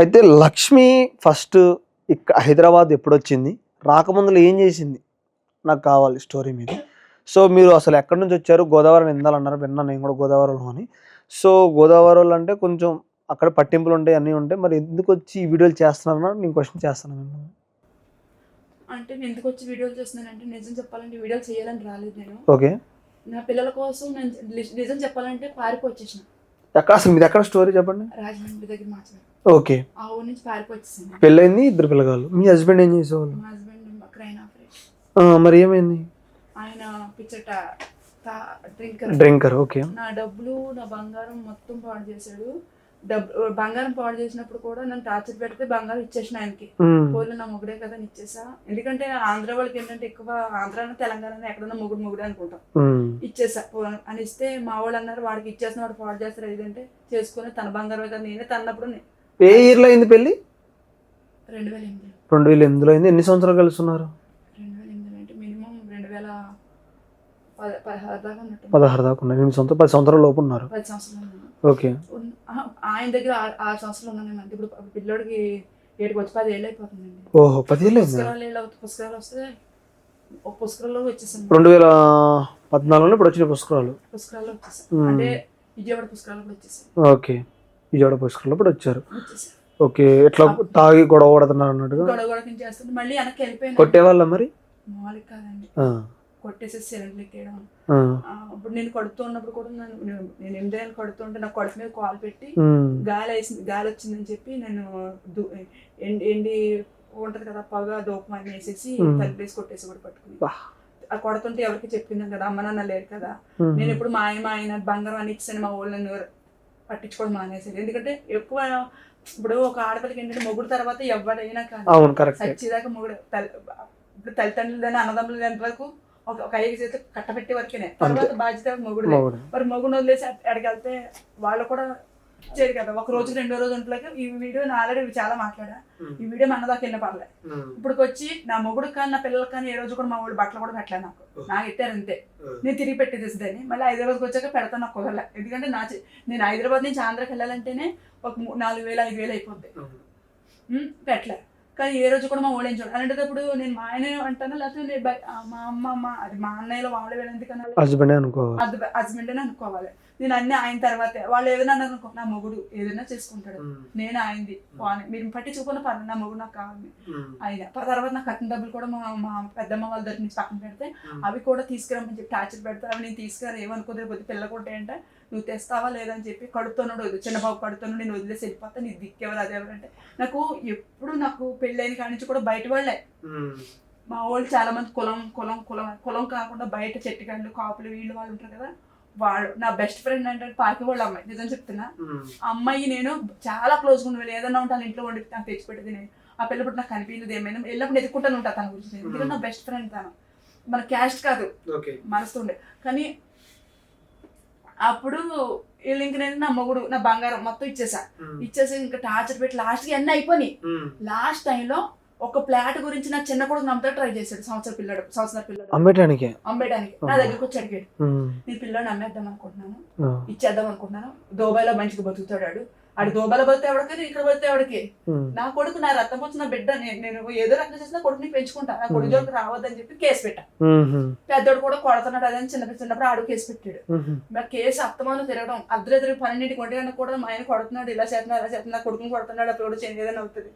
అయితే లక్ష్మి ఫస్ట్ ఇక్క హైదరాబాద్ ఎప్పుడు వచ్చింది రాకముందులో ఏం చేసింది? నాకు కావాలి స్టోరీ మీద. సో మీరు అసలు ఎక్కడి నుంచి వచ్చారు? గోదావరి నిందాలన్నారు విన్నా నేను కూడా గోదావరిలో అని. సో గోదావరిలో అంటే కొంచెం అక్కడ పట్టింపులు ఉంటాయి అన్నీ ఉంటాయి. మరి ఎందుకు వచ్చి ఈ వీడియోలు చేస్తున్నారన్నా నేను క్వశ్చన్ చేస్తాను మిమ్మల్ని. అంటే నేను ఎందుకు వచ్చి వీడియోలు చేస్తున్నానంటే నిజం చెప్పాలంటే వీడియోలు చేయాలని రాలేదు నేను. ఓకే. నా పిల్లల కోసం నేను నిజం చెప్పాలంటే పారిపో వచ్చేసిన. ఎక్కడ అసలు మీది ఎక్కడ స్టోరీ చెప్పండి? రాజమండ్రి దగ్గర మాట్లాడు ఓకే. ఆ ఊరి నుంచి పారిపో వచ్చేసాను పెళ్ళైంది ఇద్దరు పిల్లగాళ్ళు. మీ హస్బెండ్ ఏం చేసేవాళ్ళు? మా హస్బెండ్ క్రైన్ ఆపరేషన్ ఆ, మరి ఏమైంది? ఆయన పిచ్చట డ్రింకర్. Drinker okay. నా డబ్బులు నా బంగారం మొత్తం పాడు చేశాడు. డబ్బు బంగారం పాడు చేసినప్పుడు కూడా నన్ను టార్చర్ పెడితే బంగారం ఇచ్చేసిన ఆయనకి. ఉమ్, పోలు నా మొగుడే కదా అని ఇచ్చేసా. ఎందుకంటే ఆంధ్ర వాళ్ళకి ఏంటంటే ఎక్కువ ఆంధ్ర తెలంగాణ ఎక్కడన్నా మొగుడు మొగుడు అనుకుంటాం. ఇచ్చేసా. పో- అని ఇస్తే మా వాళ్ళు అన్నారు వాడికి ఇచ్చేసిన వాడు పాడు చేస్తారు ఏదంటే చేసుకుని తన బంగారం కదా నేనే తన్నప్పుడు నే- ఏ ఇయర్లో అయింది పెళ్ళి? రెండు వేల ఎనిమిదిలో అయింది. ఎన్ని సంవత్సరాలు కలుస్తున్నారు? పద పదహారు దాకా ఉన్నట్టు పదహారు దాకా ఉన్నారు ఎనిమిది సంవత్సరాలు పది సంవత్సరాల లోపు ఉన్నారు. పది. ఓకే. ఆయన దగ్గర ఆరు సంవత్సరాలు ఉన్నాను అంటే ఇప్పుడు పిల్లోడికి ఏడుకి వచ్చి పది ఏళ్ళు అయిపోతుందండి. ఓహో పుష్కరాలు ఏళ్ళు పుష్కరాలు వస్తే ఒక పుష్కరాల్లో వచ్చేసాను రెండు వేల పద్నాలుగులో ఇప్పుడు వచ్చిన పుష్కరాలు పుష్కరాల్లో వచ్చేసాను. అంటే విజయవాడ కూడా వచ్చేసాను ఓకే. విజయవాడ పుష్కరాలు ఇప్పుడు వచ్చారు. ఓకే ఎట్లా తాగి గొడవ పడుతున్నారు అన్నట్టుగా? వెళ్ళిపోయాను కొట్టేవాళ్ళ మరి? కొట్టేసేసి సిలిండర్ ఎక్కేయడం. నేను కడుతూ ఉన్నప్పుడు కూడా నేను నేను ఎనిమిది ఏళ్ళు కడుతుంటే నా కడుపు మీద కాల్ పెట్టి గాలి వేసింది గాలి వచ్చిందని చెప్పి నేను ఎండి ఉంటది కదా పొగ దూపం అని వేసేసి. తలిపేసి కొట్టేసి కూడా పట్టుకుని. ఆ కొడుతుంటే ఎవరికి చెప్పిందాం కదా అమ్మ నాన్న లేరు కదా. నేను ఇప్పుడు మా ఆయన మా ఆయన బంగారం అని ఇచ్చాను మా ఊళ్ళో పట్టించుకోవడం మానేసారు ఎందుకంటే ఎక్కువ ఇప్పుడు ఒక ఆడపిల్లకి ఏంటంటే మొగుడు తర్వాత ఎవరైనా కానీ అవును కరెక్ట్ సచ్చిదాకా మొగుడు ఇప్పుడు తల్లిదండ్రులు అన్నదమ్ములు ఎంత వరకు ఒక ఒక ఐదు చేతి కట్టబెట్టే వరకేనే. తర్వాత బాధ్యత మొగుడు. మరి మొగుడు వదిలేసి వెళ్తే వాళ్ళు కూడా ఇచ్చేది కదా. ఒక రోజు రెండో రోజు ఉంటలేక ఈ వీడియో నేను ఆల్రెడీ చాలా మాట్లాడా. ఈ వీడియో మన దాకా వెళ్ళిన పర్లే. ఇప్పుడు వచ్చి నా మొగుడు కానీ నా పిల్లలకి కానీ ఏ రోజు కూడా మా వాళ్ళు బట్టలు కూడా పెట్టలే నాకు. నాకు ఇట్టారు అంతే. నేను తిరిగి పెట్టేది దాన్ని మళ్ళీ హైదరాబాద్కి వచ్చాక పెడతాను నాకు కుదరలే. ఎందుకంటే నా నేను హైదరాబాద్ నుంచి ఆంధ్రాకి వెళ్ళాలంటేనే ఒక నాలుగు వేలు ఐదు వేలు అయిపోద్ది. పెట్టలే. కానీ ఏ రోజు కూడా మా ఓడి చూడాలి అలాంటప్పుడు నేను మా ఆయన అంటాను? లేకపోతే నేను మా అమ్మ మా అది మా అన్నయ్యలో వాళ్ళ వీళ్ళు ఎందుకు అనాలి? హస్బెండ్ అనుకోవాలి. హస్బెండ్ అని అనుకోవాలి. నేను అన్ని ఆయన తర్వాతే. వాళ్ళు ఏదైనా అన్నారు అనుకో నా మొగుడు ఏదైనా చేసుకుంటాడు. నేను ఆయనది వాని- మీరు పట్టించుకున్న పర్లేదు నా మొగుడు నాకు కావాలి. ఆయన. ప- తర్వాత నా కట్టిన డబ్బులు కూడా మా మా పెద్దమ్మ వాళ్ళ దగ్గర నుంచి పక్కన పెడితే అవి కూడా తీసుకురమ్మని చెప్పి టార్చర్ పెడతా అవి నేను తీసుకురా ఏమనుకోదే పోతే పిల్ల ఏంటంటే నువ్వు తెస్తావా లేదని చెప్పి కడుతున్నాడు వదిలి చిన్న బాబు కడుతున్నాడు నేను వదిలేసి వెళ్ళిపోతా నీ దిక్కెవరు అదెవరంటే నాకు ఎప్పుడు నాకు పెళ్ళైన కాడి నుంచి కూడా బయట వాళ్ళే. మా వాళ్ళు చాలా మంది కులం కులం కులం కులం కాకుండా బయట చెట్టుకాళ్ళు కాపులు వీళ్ళు వాళ్ళు ఉంటారు కదా వాళ్ళు నా బెస్ట్ ఫ్రెండ్ అంటే పాకి వాళ్ళ అమ్మాయి నిజం చెప్తున్నా. అమ్మాయి నేను చాలా క్లోజ్గా ఉండేది ఏదన్నా ఉంటాను ఇంట్లో వండి నాకు తెచ్చిపెట్టేది నేను ఆ పిల్లప్పుడు నాకు కనిపించదు ఏమైనా వెళ్ళినప్పుడు ఎదుర్కొంటాను ఉంటా తన గురించి. ఎందుకంటే నా బెస్ట్ ఫ్రెండ్ తను. మన క్యాస్ట్ కాదు. మనసు ఉండే. కానీ అప్పుడు వీళ్ళు ఇంక నేను నా మొగుడు నా బంగారం మొత్తం ఇచ్చేసా. ఇచ్చేసి ఇంకా టార్చర్ పెట్టి లాస్ట్కి అన్నీ అయిపోయినాయి. లాస్ట్ టైంలో ఒక ప్లాట్ గురించి నా చిన్న కొడుకు నమ్మతో ట్రై చేశాడు. సంవత్సర పిల్లడు సంవత్సర పిల్లడు. అమ్మేటానికి? అమ్మేయడానికి నా దగ్గరికి వచ్చి అడిగాడు. నేను పిల్లని అమ్మేద్దాం అనుకుంటున్నాను ఇచ్చేద్దాం అనుకుంటున్నాను. దోబాయిలో మంచిగా బతుకుతాడు ఆడు దోబాయిలో బతితే ఎవడికి ఇక్కడ బతితే ఎవడికి? నా కొడుకు నా రక్తం వచ్చిన బిడ్డ నేను ఏదో రకంగా చేసినా కొడుకుని పెంచుకుంటా. నా కొడుకు జోలికి రావద్దని చెప్పి కేసు పెట్టా. పెద్దోడు కూడా కొడుతున్నాడు అదని చిన్న చిన్నప్పుడు ఆడు కేసు పెట్టాడు. మరి కేసు అత్తమాను తిరగడం అర్ధరాత్రి పన్నెండింటికి ఒంటి గంట కూడా మా ఆయన కొడుతున్నాడు ఇలా చేస్తున్నాడు అలా చేస్తున్నాడు కొడుకుని కొడుతున్నాడు అప్పుడు కూడా చేంజ్ ఏదైనా అవుతుంది.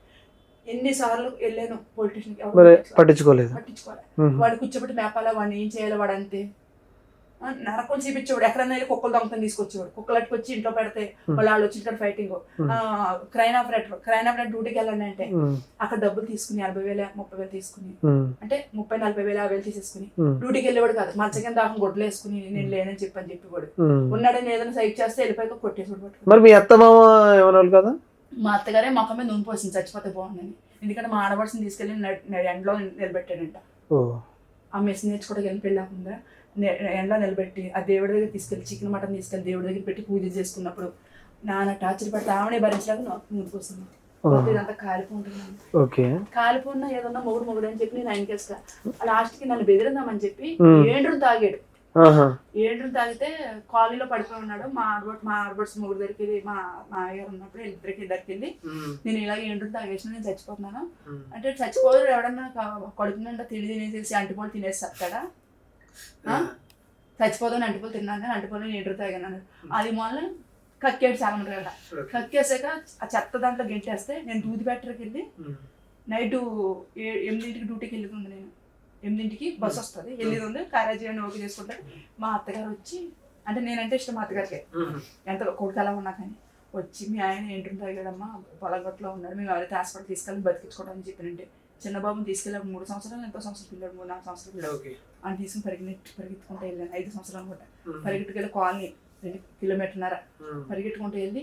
ఎన్నిసార్లు వెళ్ళాను పొలిటీషియన్ మరి పట్టించుకోలేదు? పట్టించుకోవాలి మ్మ్. వాడు కూర్చోబెట్టి మేపాలా వాడిని ఏం చేయాలి వాడు అంతే ఆ, నరకం చూపించేవాడు. ఎక్కడన్నా వెళ్ళి కుక్కలు దొంగతని తీసుకొచ్చేవాడు. కుక్కలు అట్టుకొచ్చి ఇంట్లో పెడితే వాళ్ళు వాళ్ళు వచ్చి ఇక్కడ fighting crane operator crane operator డ్యూటీకి వెళ్ళండి అంటే అక్కడ డబ్బులు తీసుకుని నలభై వేల ముప్పై వేలు తీసుకుని అంటే ముప్పై నలభై వేల యాభై వేలు తీసేసుకుని డ్యూటీకి వెళ్ళేవాడు కాదు. మంచం కింద దాకా గొడ్లు వేసుకుని నేను లేనని చెప్పని చెప్పేవాడు. ఉన్నాడని ఏదైనా సైడ్ చేస్తే వెళ్ళిపోయాక కొట్టేసాడు మరి మీ ఏమన్నారు కదా? మా అత్తగారే మొఖం మీద నూనె పోసింది. చచ్చిపోతే బాగుందని ఎందుకంటే మా ఆడపడిని తీసుకెళ్ళి ఎండలో నిలబెట్టాడంట. ఆ మెస్ నేర్చుకోవడానికి వెళ్ళి పెళ్ళాకుండా ఎండలో నిలబెట్టి ఆ దేవుడి దగ్గర తీసుకెళ్ళి చికెన్ మటన్ తీసుకెళ్ళి దేవుడి దగ్గర పెట్టి పూజ చేసుకున్నప్పుడు నాన్న టార్చర్ పెడితే ఆమెనే భరించలేక నాకు నూనె పోసింది ఇదంతా కాలిపోతున్నాను ఓకే. కాలిపోయినా ఏదన్నా మొగుడు మొగుడు అని చెప్పి నేను ఆయనకేస్తా లాస్ట్కి నన్ను బెదిరిందామని చెప్పి. ఏండ్రు తాగాడు. ఏంటని తాగితే కాలనీలో పడిపోయి ఉన్నాడు. మా ఆడబట్ మా ఆడబట్స్ ముగ్గురు దగ్గరికి వెళ్ళి మా మామయ్య ఉన్నప్పుడు ఇద్దరికి ఇద్దరికి వెళ్ళి నేను ఇలా ఏంటని తాగేసిన నేను చచ్చిపోతున్నాను. అంటే చచ్చిపోదు ఎవడన్నా క- కడుపు నిండా తిని తినేసేసి అంటిపోలు తినేసి చెప్తాడా ఆ? చచ్చిపోదని అంటిపోలు తిన్నాను కానీ అంటిపోలు నేను ఎండ్రు తాగాను అది మొన్న కక్కేడు చాలా కదా కక్కేసాక ఆ చెత్త దాంట్లో గెంటేస్తే నేను దూది బ్యాటరీకి వెళ్ళి నైట్ ఎనిమిదింటికి డ్యూటీకి వెళ్ళింది నేను. ఎనిమిదింటికి బస్ వస్తుంది. వెళ్ళింది క్యారేజీ అని ఓకే చేసుకుంటే. మా అత్తగారు వచ్చి అంటే నేనంటే ఇష్టం మా అత్తగారికి. ఎంత కొడుకు అలా ఉన్నా కానీ వచ్చి మీ ఆయన ఏంటంటే తాగాడమ్మా పొలగట్లో ఉన్నాడు. మేము ఎవరైతే హాస్పిటల్ తీసుకెళ్ళి బతికించుకోవడానికి చెప్పినంటే చిన్న బాబుని తీసుకెళ్ళి మూడు సంవత్సరాలు ఎంతో సంవత్సరాలు పిల్లాడు మూడు నాలుగు సంవత్సరాలు పిల్లాడు. అని తీసుకుని పరిగెత్తి పరిగెత్తుకుంటూ వెళ్ళాను. ఐదు సంవత్సరాలు అనుకుంటా. పరిగెట్టుకెళ్ళి కాలనీ రెండు కిలోమీటర్న్నర పరిగెట్టుకుంటూ వెళ్ళి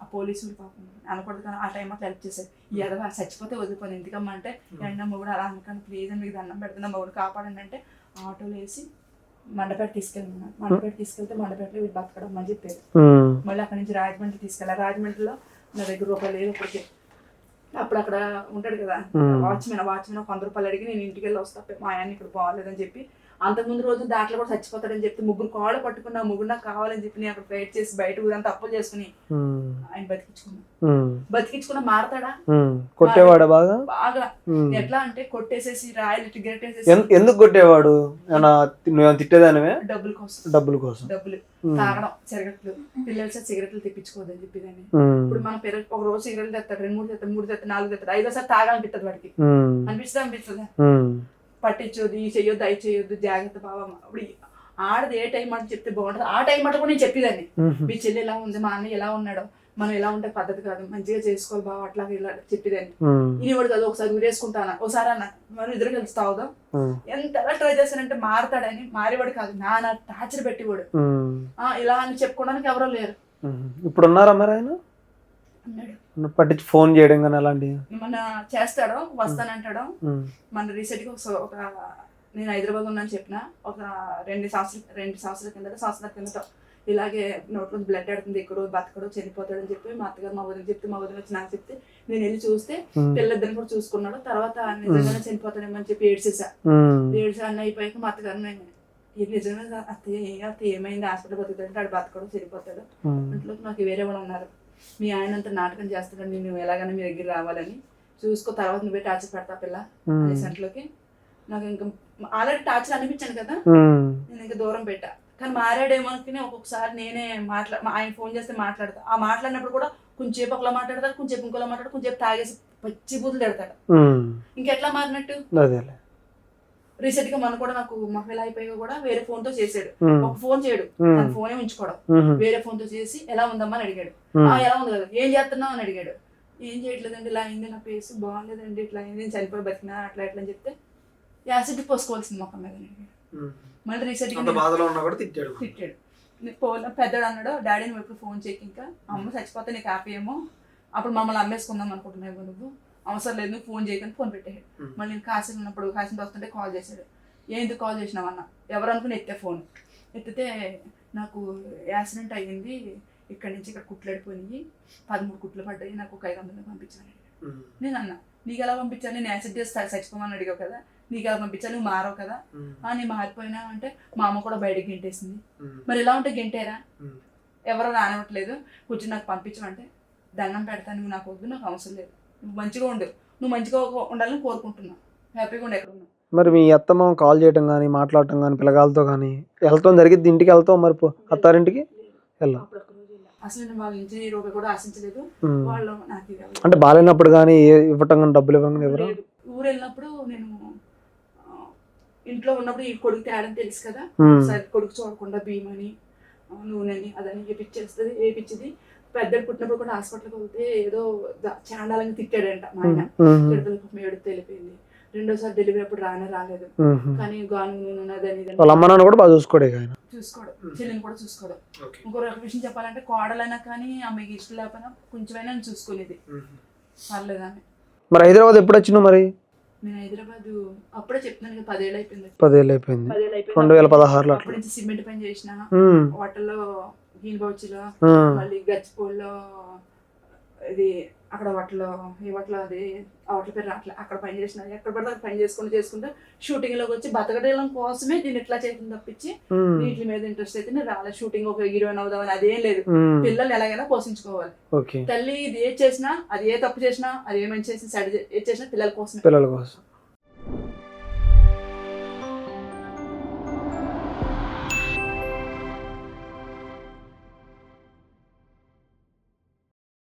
ఆ పోలీసులు పాపం అనకూడదు కానీ ఆ టైం అట్లా హెల్ప్ చేశారు. ఈ ఎదవ చచ్చిపోతే వదిలిపోను. ఎందుకమ్మా అంటే ఎండ మొగుడు అలా అనుకోండి ప్లీజ్ మీకు దండం పెడుతున్నా మొగుడు కాపాడండి అంటే ఆటోలో వేసి మండపేట తీసుకెళ్ళినాను మండపేట తీసుకెళ్తే మండపేటలో వీళ్ళు బతకడం అని చెప్పారు. మళ్ళీ అక్కడ నుంచి రాజమండ్రి తీసుకెళ్ళారు రాజమండ్రిలో నా దగ్గర రూపాయలు లేదు ఇప్పటికే అప్పుడు అక్కడ ఉంటాడు కదా. వాచ్మెన్ వాచ్మెన్ ఒక వంద రూపాయలు అడిగి నేను ఇంటికి వెళ్ళి వస్తా మా ఆయన ఇక్కడ బాగాలేదని చెప్పి అంతకుముందు రోజు దాంట్లో కూడా చచ్చిపోతాడని చెప్పి ముగ్గురు కాళ్ళు పట్టుకున్న ముగ్గురు నాకు కావాలని చెప్పి నేను అక్కడ వెయిట్ చేసి బయట ఊరంతా అప్పులు చేసుకుని. ఆయన బతికించుకున్నా. బతికించుకున్న మారతాడా. కొట్టేవాడా బాగా బాగా. ఎట్లా అంటే కొట్టేసేసి రాయలు వేసేసి ఎందుకు కొట్టేవాడు తిట్టేదానివే డబ్బుల కోసం డబ్బుల కోసం డబ్బులు. తాగడం సిగరెట్లు పిల్లలు సార్ సిగరెట్లు తెప్పించుకోవద్దని చెప్పేదాన్ని ఉమ్. ఇప్పుడు మన పిల్లలు ఒక రోజు సిగరెట్లు తెస్తాడు రెండు మూడు తెస్తాడు మూడు తెస్తాడు నాలుగు తెస్తాడు ఐదోసారి తాగాలనిపిస్తుంది వాడికి. అనిపిస్తుంది అనిపిస్తుంది. పట్టించొద్దు ఈ చెయ్యొద్దు అవి చెయ్యొద్దు జాగ్రత్త బాబా ఇప్పుడు ఈ- ఆడది ఏ టైం అంటే చెప్తే బాగుంటుంది. ఆ టైం అంటే కూడా నేను చెప్పేదాన్ని. మీ చెల్లి ఎలా ఉంది మా అన్నయ్య ఎలా ఉన్నాడో మనం ఎలా ఉంటే పద్ధతి కాదు మంచిగా చేసుకోవాలి బాబా అట్లా ఇలా చెప్పేదాన్ని. ఉమ్. ఈయనవాడు కాదు ఒకసారి ఊరేసుకుంటానా ఒకసారి అన్న మనం ఇద్దరు కలిసి తాగుదాం. ఎంత ఎలా ట్రై చేశానంటే మారతాడని మారేవాడు కాదు నా నా టార్చర్ పెట్టేవాడు ఇలా అని చెప్పుకోవడానికి ఎవరో లేరు. ఇప్పుడు ఉన్నారా మరి ఆయన? అన్నాడు పట్టించి ఫోన్ చేయడం కానీ అలాంటివి? మన చేస్తాడో? వస్తానంటాడో. మన రీసెంట్గా ఒక ఒక నేను హైదరాబాద్ ఉన్నాను చెప్పిన ఒక రెండు సంవత్సరాలు రెండు సంవత్సరాల కిందట సంవత్సరాల కిందట ఇలాగే నోట్లో బ్లడ్ ఆడుతుంది ఎక్కడో బతకడో చనిపోతాడని చెప్పి మా అత్తగారు మా వదిన చెప్తే మా వదిన వచ్చి నాకు చెప్తే నేను వెళ్ళి చూస్తే. పిల్లలిద్దరిని కూడా చూసుకున్నాడు. తర్వాత నిజంగానే చనిపోతాడేమో అని చెప్పి ఏడ్చేసా. ఏడ్చా అన్న అయిపోయాక మా నిజమే కదా, అత్తయ్య అత్తయ్య ఏమైంది? హాస్పిటల్ బతుకుతాడంటే ఆడు బతకడం చనిపోతాడు. ఇంట్లో నాకు వేరే వాళ్ళు ఉన్నారు మీ ఆయన అంతా నాటకం చేస్తాడు నేను ఎలాగైనా మీ దగ్గర రావాలని. చూసుకో తర్వాత నువ్వే టార్చర్ పెడతా పిల్ల సెంట్లోకి నాకు ఇంకా ఆల్రెడీ టార్చర్ అనిపించాను కదా. నేను ఇంకా దూరం పెట్టా. కానీ మారాడేమో అనుకుని ఒక్కొక్కసారి నేనే మాట్లా ఆయన ఫోన్ చేస్తే మాట్లాడతా. ఆ మాట్లాడినప్పుడు కూడా కొంచెంసేపు ఒకలా మాట్లాడతాడు కొంచెంసేపు ఇంకోలా మాట్లాడు కొంచెంసేపు తాగేసి పచ్చి బూతులు తిడతాడు. ఉమ్. ఇంకెట్లా మారినట్టు? రీసెంట్గా మన కూడా నాకు మహిళ అయిపోయాక కూడా వేరే ఫోన్తో చేసాడు. ఒక ఫోన్ చేయడు. తన ఫోనే ఉంచుకోవడం. వేరే ఫోన్తో చేసి ఎలా ఉందమ్మా? అని అడిగాడు. ఎలా ఉంది కదా? ఏం చేస్తున్నావు? అని అడిగాడు. ఏం చేయట్లేదండి ఇలా అయింది నా ఫేస్ బాగాలేదండి ఇట్లా అయింది. నేను చనిపోయి బతికినా అట్లా ఇట్లా అని చెప్తే యాసిడ్ పోసుకోవాల్సింది మొక్క మీద. మళ్ళీ రీసెంట్గా బాధలో ఉన్నా కూడా తిట్టాడు. తిట్టాడు. నీ- పోల పెద్దడు అన్నాడు డాడీ నువ్వు ఎప్పుడు ఫోన్ చేయక ఇంకా. అమ్మ చచ్చిపోతే నీకు హ్యాపీ ఏమో. అప్పుడు మమ్మల్ని అమ్మేసుకుందాం అనుకుంటున్నావు నువ్వు. అవసరం లేదు నువ్వు ఫోన్ చేయకని ఫోన్ పెట్టాడు. మళ్ళీ నేను కాసిన ఉన్నప్పుడు కాసిన వస్తుంటే కాల్ చేశాడు. ఏంది కాల్ చేసినావు అన్న? ఎవరు అనుకుని ఎత్తే ఫోన్? ఎత్తితే నాకు యాక్సిడెంట్ అయ్యింది ఇక్కడి నుంచి ఇక్కడ కుట్లు అడిపోయినాయి పదమూడు కుట్లు పడ్డాయి నాకు ఒక ఐదు వందలు పంపించాను. నేను అన్న నీకు ఎలా పంపించాను నేను యాసిడ్ చేసి చచ్చిపోమని అడిగావు కదా నీకు ఎలా పంపించాను నువ్వు మారవు కదా. నేను మారిపోయినా అంటే మా అమ్మ కూడా బయటకు గెంటేసింది. మరి ఎలా ఉంటే గెంటేరా. ఎవరో రానివ్వట్లేదు కొంచెం నాకు పంపించమంటే దండం పెడతాను నువ్వు నాకు వద్దు నాకు అవసరం లేదు. మంచిగా ఉండు. నువ్వు మంచిగా ఉండాలని కోరుకుంటున్నా. హ్యాపీగా ఉండి ఎక్కడ ఉన్నావు మరి మీ అత్తమ్మ కాల్ చేయటం కానీ మాట్లాడటం కానీ పిల్లగాలతో కానీ వెళ్తాం జరిగింది ఇంటికి వెళ్తాం మరి అత్తారింటికి? వెళ్ళాం. అంటే బాగాలేనప్పుడు కానీ ఏ- ఇవ్వటం కానీ డబ్బులు ఇవ్వడం కానీ ఎవరు. ఊరు వెళ్ళినప్పుడు నేను ఇంట్లో ఉన్నప్పుడు ఈ కొడుకు తేడం తెలుసు కదా? సరే కొడుకు చూడకుండా భీమని నూనెని అదని వేపించేస్తుంది వేపించింది పెద్దడు పుట్టినప్పుడు కూడా హాస్పిటల్కి వెళ్తే ఏదో చాండాలంగా తిట్టాడంట మా ఆయన. తిడతలకు ఏడుపు తెలిపింది రెండోసారి డెలివరీ అప్పుడు రానే రాలేదు. కానీ గాను కూడా బాగా చూసుకోడే చెల్లిని కూడా చూసుకోవడం ఇంకో రకం విషయం చెప్పాలంటే కోడలైనా కానీ ఆమెకి ఇష్టం లేకపోయినా కొంచెమైనా చూసుకునేది పర్లేదు? ఆమె మరి హైదరాబాద్ ఎప్పుడు వచ్చినావు మరి? నేను హైదరాబాద్ అప్పుడే చెప్తున్నాను కదా పదేళ్ళు అయిపోయింది. పదేళ్ళు అయిపోయింది. పదేళ్ళు అయిపోయింది. రెండు వేల పదహారులో అప్పటి నుంచి సిమెంట్ పని చేసిన. హోటల్లో ఉమ్. మళ్ళీ గచ్చిపోల్లో ఇది అక్కడ వాటిలో ఈ వాటిలో అది ఆ వాటి పేరు రావట్లే. అక్కడ పని చేసిన ఎక్కడ పడితే పని చేసుకుంటూ చేసుకుంటూ షూటింగ్లోకి వచ్చి బతకడం కోసమే నేను ఇట్లా చేయడం తప్పించి వీటి మీద ఇంట్రెస్ట్ అయితే నేను షూటింగ్ ఒక హీరోయిన్ అవుదామని అదేం లేదు. ఉమ్, పిల్లల్ని ఎలాగైనా పోషించుకోవాలి. తల్లి ఇది ఏ చేసినా అది ఏ తప్పు చేసినా అది ఏ మంచి చేసినా సైడ్ ఏది చేసినా పిల్లల కోసమే. పిల్లల కోసం